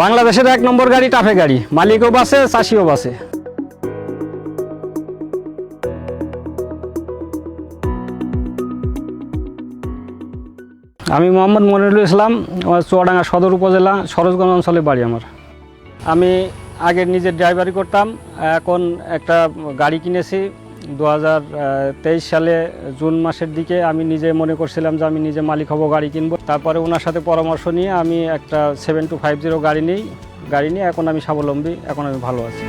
বাংলাদেশের এক নম্বর গাড়ি, টাফে গাড়ি। মালিকও বাসে, চাষিও বাসে। আমি মোহাম্মদ মনিরুল ইসলাম, আমার চুয়াডাঙ্গা সদর উপজেলা, সরোজগঞ্জ অঞ্চলে বাড়ি আমার। আমি আগে নিজের ড্রাইভারি করতাম, এখন একটা গাড়ি কিনেছি দু হাজার তেইশ সালে জুন মাসের দিকে আমি নিজে মনে করছিলাম যে আমি নিজে মালিক হব, গাড়ি কিনবো। তারপরে ওনার সাথে পরামর্শ নিয়ে আমি একটা সেভেন টু ফাইভ জিরো গাড়ি নিই, গাড়ি নিয়ে এখন আমি স্বাবলম্বী, এখন আমি ভালো আছি।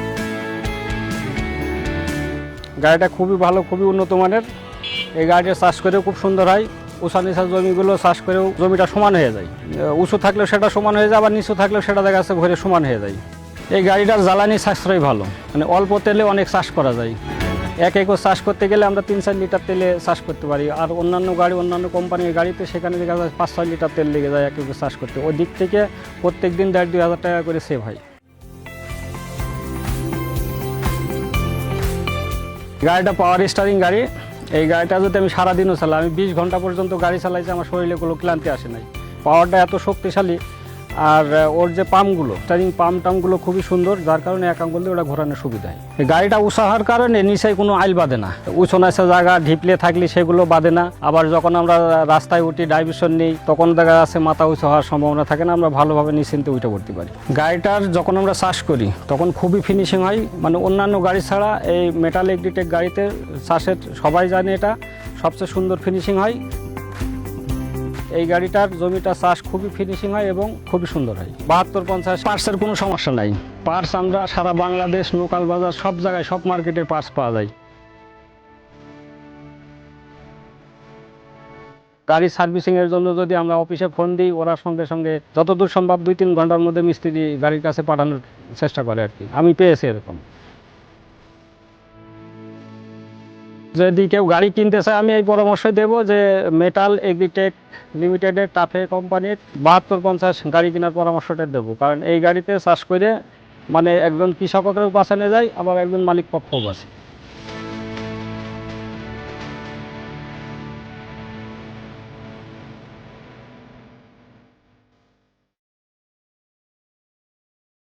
গাড়িটা খুবই ভালো, খুবই উন্নত মানের। এই গাড়িটা চাষ করেও খুব সুন্দর হয়। উঁচা নিচা জমিগুলো চাষ করেও জমিটা সমান হয়ে যায়। উঁচু থাকলেও সেটা সমান হয়ে যায়, আবার নিচু থাকলেও সেটা দেখা যাচ্ছে ভরে সমান হয়ে যায়। এই গাড়িটার জ্বালানি সাশ্রয় ভালো। মানে অল্প তেলে অনেক চাষ করা যায়। এক একর চাষ করতে গেলে আমরা তিন চার লিটার তেলে চাষ করতে পারি। আর অন্যান্য গাড়ি, অন্যান্য কোম্পানির গাড়িতে সেখানে দেখা যায় পাঁচ ছয় লিটার তেল লেগে যায় এক একর চাষ করতে। ওই দিক থেকে প্রত্যেক দিন দেড় দুই হাজার টাকা করে সেভ হয়। গাড়িটা পাওয়ার স্টারিং গাড়ি। এই গাড়িটা যদি আমি সারাদিনও চালাই, আমি বিশ ঘণ্টা পর্যন্ত গাড়ি চালাইছি, আমার শরীরে কোনো ক্লান্তি আসে নাই। পাওয়ারটা এত শক্তিশালী আর ওর যে পাম্পগুলো স্টারিং পাম্প টামগুলো খুবই সুন্দর, যার কারণে এক আঙ্গুল দিয়ে ওটা ঘোরানোর সুবিধা হয়। গাড়িটা উঁচা হওয়ার কারণে নিচে কোনো আইল বাঁধে না। উঁচু নাচা জায়গা, ঢিপলে থাকলে সেগুলো বাঁধে না। আবার যখন আমরা রাস্তায় উঠি, ডাইভিশন নিই, তখন দেখা যাচ্ছে মাথা উঁচু হওয়ার সম্ভাবনা থাকে না, আমরা ভালোভাবে নিশ্চিন্তে উঠে পড়তে পারি। গাড়িটার যখন আমরা চাষ করি, তখন খুবই ফিনিশিং হয়। মানে অন্যান্য গাড়ি ছাড়া এই মেটাল এগ্রিটেক গাড়িতে চাষের সবাই জানে এটা। সবচেয়ে সুন্দর ফিনিশিং হয়। এই গাড়িটার জমিটা চাষ খুবই ফিনিশিং হয় এবং খুবই সুন্দর হয়। বাহাত্তর, পঞ্চাশ পার্সের কোনো সমস্যা নাই। পার্স আমরা সারা বাংলাদেশ, লোকাল বাজার, সব জায়গায়, সব মার্কেটে পার্স পাওয়া যায়। গাড়ি সার্ভিসিং এর জন্য যদি আমরা অফিসে ফোন দিই, ওরা সঙ্গে সঙ্গে যতদূর সম্ভব দুই তিন ঘণ্টার মধ্যে মিস্ত্রি গাড়ির কাছে পাঠানোর চেষ্টা করে আর কি। আমি পেয়েছি এরকম। যদি কেউ গাড়ি কিনতে চায়, আমি এই পরামর্শ দেব যে মেটাল এগ্রিটেক লিমিটেডের টাফে কোম্পানির বাহাত্তর পঞ্চাশ গাড়ি কেনার পরামর্শটা দেবো। কারণ এই গাড়িতে চাষ করে মানে একজন কৃষকেরও বাঁচানো যায়, আবার একজন মালিক পক্ষও বাঁচে।